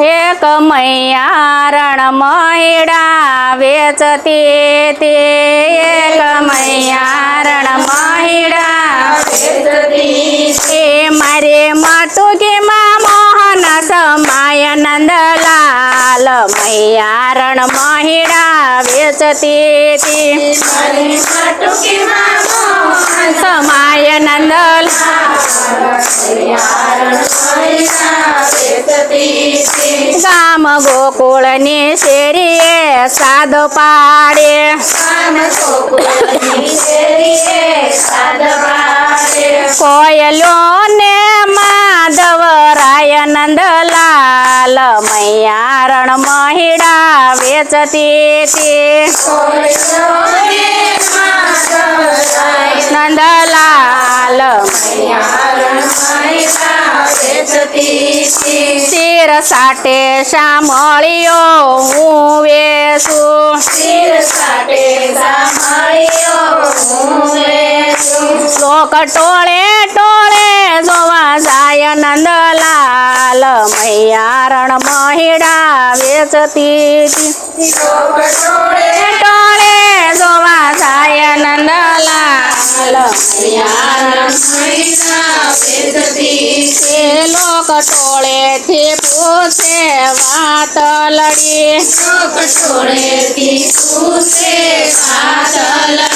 એક મૈયા રણ મહિડા વેચતી તે. એક મૈયા રણ મહિડા એ મારે માટુકીમાં મોહન સમાય નંદલાલ. મૈયા રણ મહિડા વેચતી તી સમાય નંદલાલ ગામ ગોકુળની શેરીએ સાદ પાડે કોયલો ને માધવ રાય નંદલાલ મૈયા રણ મહિડા વેચતી નંદલાલ શિર સાટે સાંભળ્યો હું વેસું લોક ટોળે ટોળે જોવા જાય નંદલાલ મૈયારણ મહિડા વેચતી તી. ટોળે જોવા જાય નંદલાલ એ લોક ટોળે થી પૂછે વાત લડી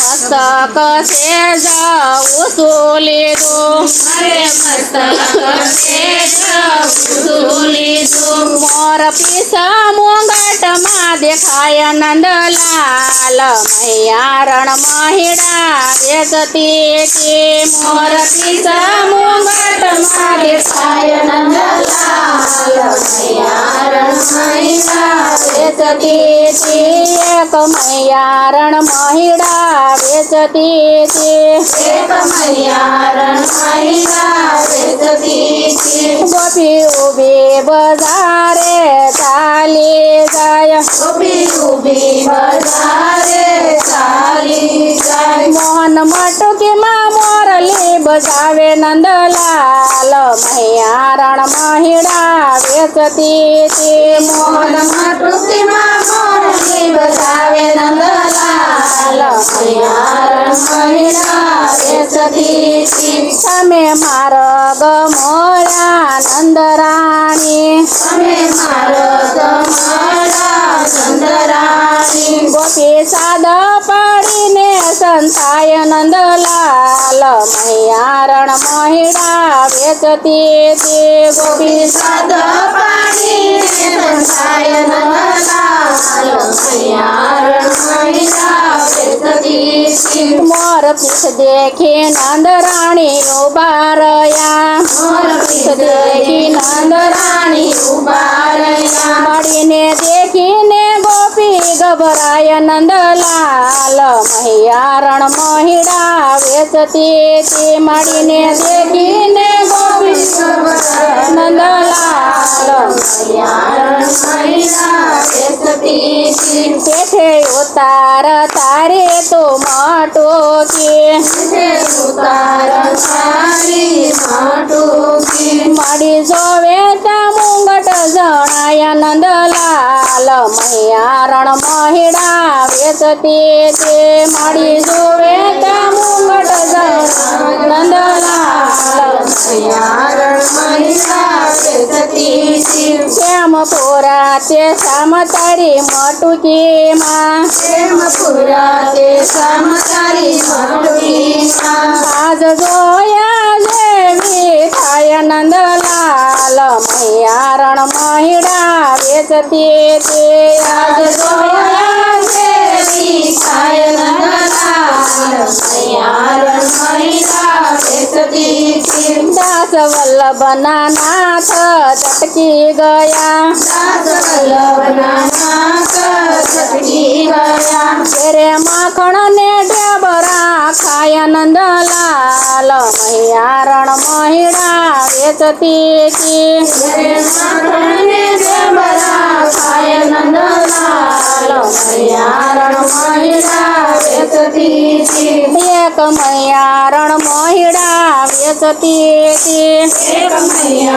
મૈયા રણ મહિડા વેચતી તી. કેમ સમાય નંદલાલ વાલે મસ્તક છે જવું શું લીધું મોર પીસા મુંગટમાં દેખાય નંદલાલ મૈયા રણ મહિડા વેચતી તી. મોર પીસા મુંગટમાં દેખાય નંદલાલ વેચતી તી. એક મૈયા રણ મહિડા વેચતી તી. ગોપી ઊભી બજારે ચાલી જાય મોહન મટકીમાં મોરલી બજાવે નંદલાલ મૈયા રણ મહિડા વેચતી તી. મોહન નંદલાલ મૈયા રણ મહિડા વેચતી તી. તમે માર્ગ મોળ્યા નંદરાણી ગોપી સાદ પડીને સંતાય નંદલાલ મૈયા રણ મહિડા વેચતી તે ગોપી સાદ મોર પીઠ દેખી નંદરાણી ઊભા રહ્યા પીઠ દેખી નંદરાણી મળીને દેખીને ગોપી ગભરાય નંદલાલ મહિયારણ રણ મહિડા વેચતી તે મળીને દેખીને ગોપી ગભરાય નંદલાલ પેઠે ઉતાર તારે તો માટો કે. મળી જોવે તા મુંગટ જણાય નંદલાલ મહિયારણ મહિડા વેચતી તે. મળી પોરા તે શામ તારી મટુકીમાં. આજ જોયા જેવી થાય નંદલાલ મૈયારણ મહિડા વેચતી તે આજ જોયા જેવી થાય નંદલાલ દાસ વલ્લભના નાથ ચટકી ગયા. ઘેરે માખણ ને ડેબરા ખાય નંદલાલ મહિયારણ મહિડા વેચતી એક મહિયારણ મહિડા વેચતી કી